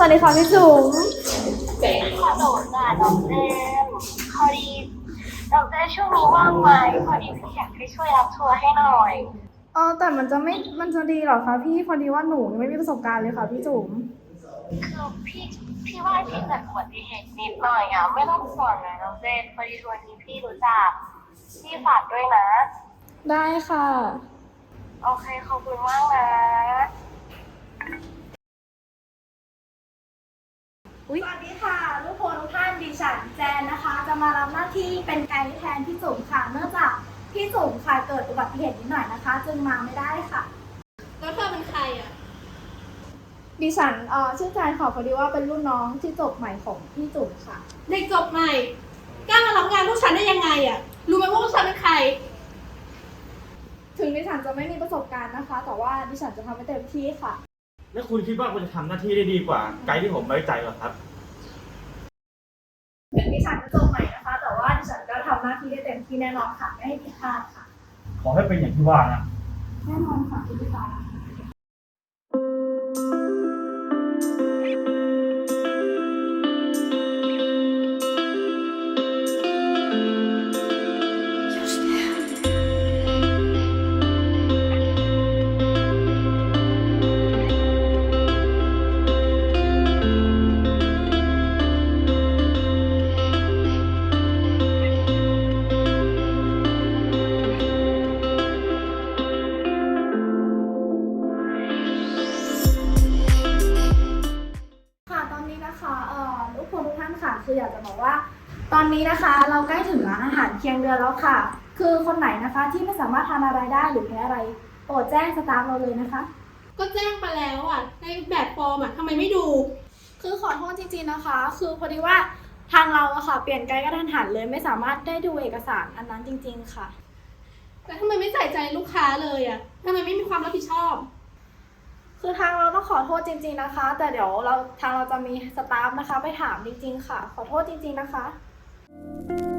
สวัสดีค่ะพี่จุ๋มฮัลโหลจ้ะน้องเจมพอดีน้องเจมช่วงนี้ว่างไหมพอดีพี่อยากให้ช่วยรับทัวร์ให้หน่อย เออแต่มันจะไม่ มันจะดีเหรอคะพี่ พอดีว่าหนูยังไม่มีประสบการณ์เลยค่ะพี่จุ๋มคือพี่พี่ว่าพี่เกิดอุบัติเหตุนิดหน่อยอะไม่ต้องห่วงนะน้องเจมพอดีทัวร์นี้พี่รู้จักพี่ฝากด้วยนะ ได้ค่ะ โอเคขอบคุณมากนะ สวัสดีค่ะทุกคนทุกท่านดิฉันแจนนะคะ จะมารับหน้าที่เป็นไกด์แทนพี่จุ๋มค่ะ เนื่องจากพี่จุ๋มค่ะเกิดอุบัติเหตุนิดหน่อยนะคะ จึงมาไม่ได้ค่ะ แล้วเธอเป็นใครอะ ดิฉันเอ่อชื่อแจนค่ะพอดีว่าเป็นรุ่นน้องที่จบใหม่ของพี่จุ๋มค่ะ เด็กจบใหม่กล้ามารับงานพวกฉันได้ยังไงอะ รู้ไหมว่าพวกฉันเป็นใคร ถึงดิฉันจะไม่มีประสบการณ์นะคะ แต่ว่าดิฉันจะทำให้เต็มที่ค่ะ แล้วคุณคิดว่าคุณจะทำหน้าที่ได้ดีกว่า ไกด์ที่ผมไว้ใจเหรอครับถึงดิฉันจะจบใหม่นะคะ แต่ว่าดิฉันก็ทำหน้าที่ได้เต็มที่แน่นอนค่ะ ไม่ให้ผิดพลาดค่ะ ขอให้เป็นอย่างที่ว่านะ แน่นอนค่ะคุณผู้ฟัง เคียงเดือนแล้วค่ะ คือคนไหนนะคะที่ไม่สามารถทานอะไรได้หรือแพ้อะไรโปรดแจ้งสตาฟเราเลยนะคะ ก็แจ้งไปแล้วอะ ในแบบฟอร์มอะทำไมไม่ดู คือขอโทษจริงๆนะคะ คือพอดีว่าทางเราอะค่ะ เปลี่ยนไกด์กระทันหันเลยไม่สามารถได้ดูเอกสารอันนั้นจริง ๆ ค่ะแต่ทำไมไม่ใส่ใจลูกค้าเลยอะทำไมไม่มีความรับผิดชอบ คือทางเราต้องขอโทษจริง ๆนะคะ แต่เดี๋ยวเราทางเราจะมีสตาฟนะคะ ไปถามจริง ๆ ค่ะ ขอโทษจริง ๆนะคะส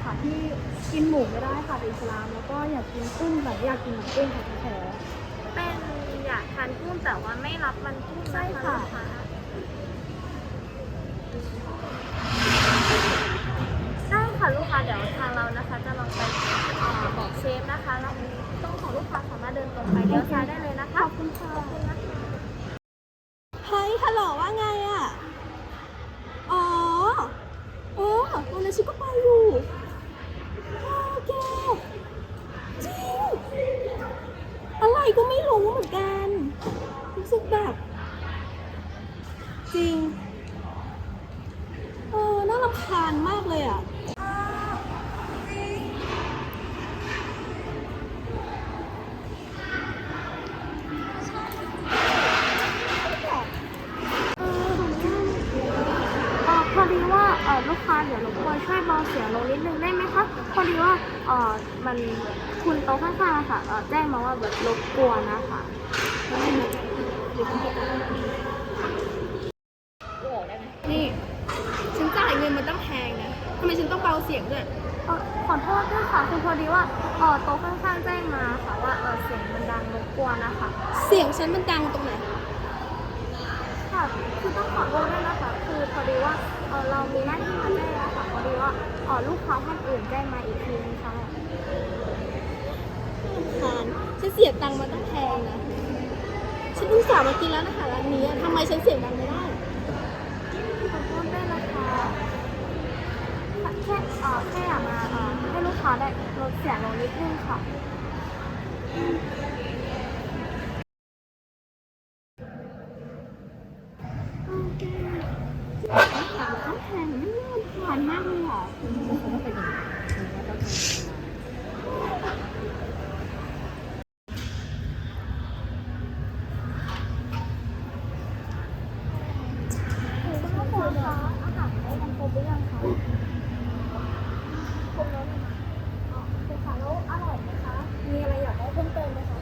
ลูกทัวร์ค่ะ ที่กินหมูไม่ได้ค่ะเป็นอิสลาม แล้วก็อยากกินกุ้งแต่ไม่อยากกินหมูกุ้งค่ะแท้ๆเป็นอยากทานกุ้งแต่ว่าไม่รับมันกุ้งใช่ค่ะได้ค่ะลูกค้าเดี๋ยวทางเรานะคะ จะลองไปเอ่อบอกเชฟนะคะแล้วต้องของลูกค้าสามารถเดินตรงไปเลี้ยวซ้ายได้เลยนะคะขอบคุณค่ะขอบคุณนะคะ เฮ้ยฮัลโหลว่าไงอะ อ๋อเออวันนั้นฉันก็ไปอยู่โอเคจริง อะไรก็ไม่รู้เหมือนกัน รู้สึกแบบ จริง เออ น่ารำคาญมากเลยอะ เอ่อพอดีว่าเอ่อลูกค้าเดี๋ยวรบกวนช่วยเบาเสียงลงนิดนึงได้ไหมคะพอดีว่าเอ่อมันคุณโต๊ะข้างๆอะค่ะเอ่อแจ้งมาว่าแบบรบกวนนะคะ นี่ ฉันจ่ายเงินมาตั้งแพงนะทำไมฉันต้องเบาเสียงด้วย เอ่อขอโทษด้วยค่ะคือพอดีว่าเอ่อโต๊ะข้างๆแจ้งมาค่ะว่าเอ่อเสียงมันดังรบกวนนะคะเสียงฉันมันดังตรงไหน ค่ะคือต้องขอโทษด้วยนะคะ คือพอดีว่าเอ่อเรามีหน้าที่มาแจ้งแล้วค่ะพอดีว่าเอ่อลูกค้าท่านอื่นแจ้งมาอีกทีนึงค่ะทานฉันเสียตังค์มาตั้งแพงนะ ฉันเพิ่งสาวมากินร้านอาหารร้านนี้อะทำไมฉันเสียงดังไม่ได้ ขอโทษด้วยนะคะแค่เอ่อแค่อยากมาเอ่อให้ลูกค้าได้ลดเสียงลงนิดนึงค่ะ โอเคอาหารข้าวแข็งนี่หวานมากเลยอะ คุณผู้ชมคะอาหารได้กันครบหรือยังคะครบแล้วนะคะอ๋อโอเคค่ะแล้วอร่อย ไหมคะมีอะไรอยากได้เพิ่มเติมไหมคะ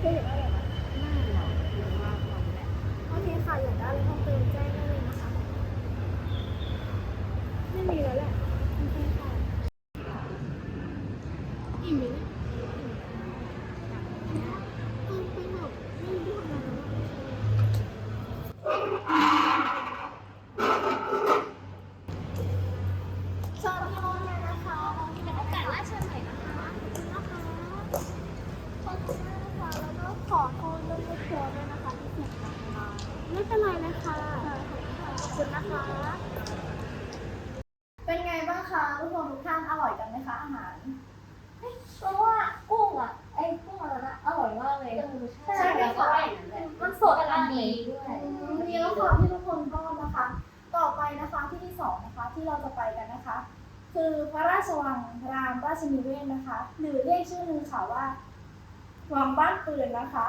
คืออยากได้อะไรคะโอเคค่ะอยากได้อะไรเพิ่มเติมแจ้งได้เลยนะคะ ไม่มีแล้วแหละโอเคค่ะ อิ่มไหมเนี่ยเออไปแบบไม่รู้ทำอะไรแล้ว เชิญที่รถเลยนะคะเป็นโอกาสแรกเชิญใหม่นะคะนะคะขอบคุณมากนะคะ แล้วก็ขอโทษเรื่องไม่เคลียร์ด้วยนะคะที่เสียงดังมา ไม่เป็นไรเลยค่ะ ขอบคุณนะคะ เป็ นไงบ้างคะทุกคนทุกท่านอร่อยกันไหมคะอาหารเฮ้ยเพราะว่ากุ้งอะไอ้กุ้งอะไรนะอร่อยมากเลยใช่ไหมคะมันสดมากเลยดีแล้วค่ะที่ทุกคนชอบนะคะ ต่อไปนะคะที่ที่สองนะคะที่เราจะไปกันนะคะ คือพระราชวังรามราชนิเวศนะคะ หรือเรียกชื่อหนึ่งค่ะว่าวังบ้านปืนนะคะ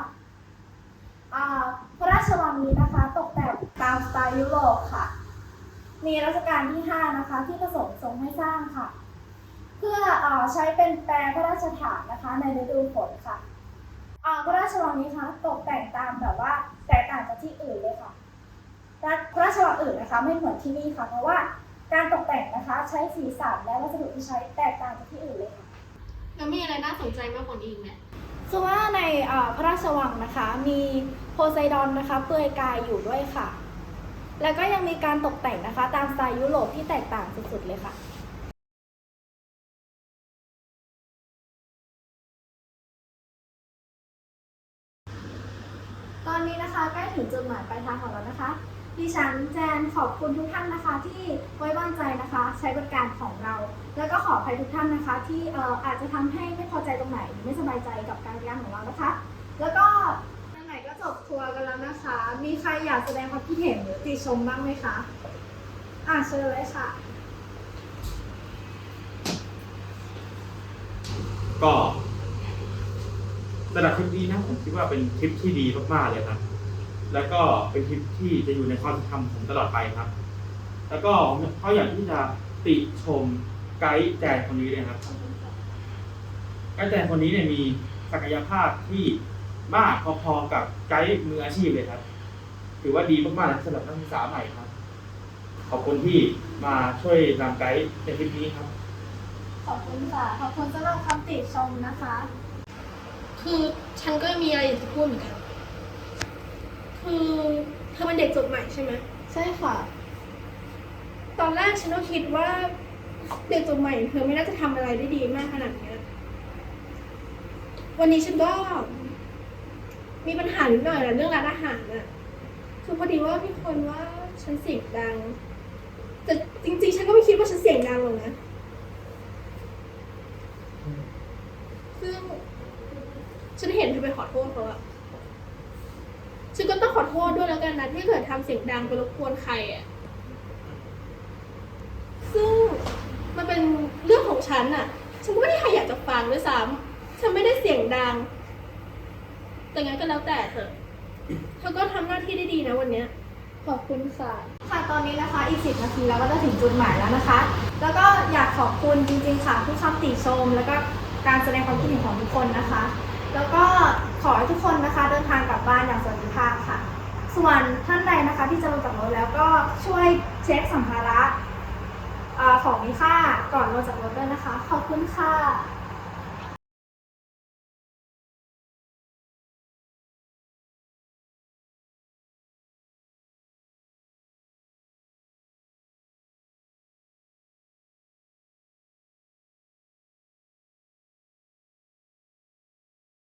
อ่าพระราชวังนี้นะคะ ตกแต่งตามสไตล์ยุโรปค่ะ มีรัชกาลที่ 5 นะคะ ที่ประสงค์ทรงให้สร้างค่ะ เพื่ออาใช้เป็นแปลพระราชฐานนะคะ ในฤดูฝนค่ะอ่าพระราชวังนี้คะตกแต่งตามแบบว่าแตกต่างจากที่อื่นเลยค่ะรัฐพระราชวังอื่นนะคะไม่เหมือนที่นี่ค่ะ เพราะว่าการตกแต่งนะคะใช้สีสันและวัสดุที่ใช้แตกต่างจากที่อื่นเลยค่ะแล้วมีอะไรน่าสนใจมากกว่านี้อีกไหมคือว่าในอ่าพระราชวังนะคะ มีโพไซดอนนะคะเปลือยกายอยู่ด้วยค่ะ แล้วก็ยังมีการตกแต่งนะคะ ตามสไตล์ยุโรปที่แตกต่างสุดๆเลยค่ะตอนนี้นะคะใกล้ถึงจุดหมายปลายทางของเรานะคะ ดิฉันแจนขอบคุณทุกท่านนะคะ ที่ไว้วางใจนะคะ ใช้บริการของเรา แล้วก็ขออภัยทุกท่านนะคะ ที่เอ่ออาจจะทำให้ไม่พอใจตรงไหนหรือไม่สบายใจกับการบริการของเรานะคะ แล้วก็ จบทัวร์กันแล้วนะคะ มีใครอยากแสดงความคิดเห็นหรือติชมบ้างไหมคะ อะเชิญเลยค่ะ ก็สำหรับทริปนี้นะผมคิดว่าเป็นทริปที่ดีมากๆเลยครับ แล้วก็เป็นทริปที่จะอยู่ในความทรงจำผมตลอดไปครับ แล้วก็เขาอยากที่จะติชมไกด์แจนคนนี้เลยครับไกด์แจนคนนี้เนี่ยมีศักยภาพที่ มากพอๆกับไกด์มืออาชีพเลยครับ ถือว่าดีมากๆเลยสำหรับนักศึกษาใหม่ครับ ขอบคุณที่มาช่วยนำไกด์ในทริปนี้ครับ ขอบคุณค่ะ ขอบคุณสำหรับคำติชมนะคะ คือฉันก็มีอะไรอยากจะพูดเหมือนกัน คือเธอเป็นเด็กจบใหม่ใช่ไหมใช่ค่ะ ตอนแรกฉันก็คิดว่าเด็กจบใหม่เธอไม่น่าจะทำอะไรได้ดีมากขนาดเนี้ยวันนี้ฉันก็ มีปัญหานิดหน่อยแหละเรื่องร้านอาหารน่ะคือพอดีว่าพี่คนว่าฉันเสียงดัง แต่จริง ๆ ฉันก็ไม่คิดว่าฉันเสียงดังหรอกนะ ซึ่งฉันเห็นเธอไปขอโทษเขาอะฉันก็ต้องขอโทษด้วยแล้วกันนะที่เกิดทำเสียงดังไปรบกวนใครอะซึ่งมันเป็นเรื่องของฉันอะฉันก็ไม่ได้ใครอยากจะฟังด้วยซ้ำฉันไม่ได้เสียงดัง แต่งั้นก็แล้วแต่เถอะเธอก็ทำหน้าที่ได้ดีนะวันเนี้ย ขอบคุณค่ะ ค่ะตอนนี้นะคะอีก 10 นาทีเราก็จะถึงจุดหมายแล้วนะคะ แล้วก็อยากขอบคุณจริงๆค่ะทุกคำติชม แล้วก็การแสดงความคิดเห็นของทุกคนนะคะ แล้วก็ขอให้ทุกคนนะคะเดินทางกลับบ้านอย่างสวัสดิภาพค่ะ ส่วนท่านใดนะคะที่จะลงจากรถแล้วก็ช่วยเช็คสัมภาระอ่าของมีค่าก่อนลงจากรถด้วยนะคะ ขอบคุณค่ะ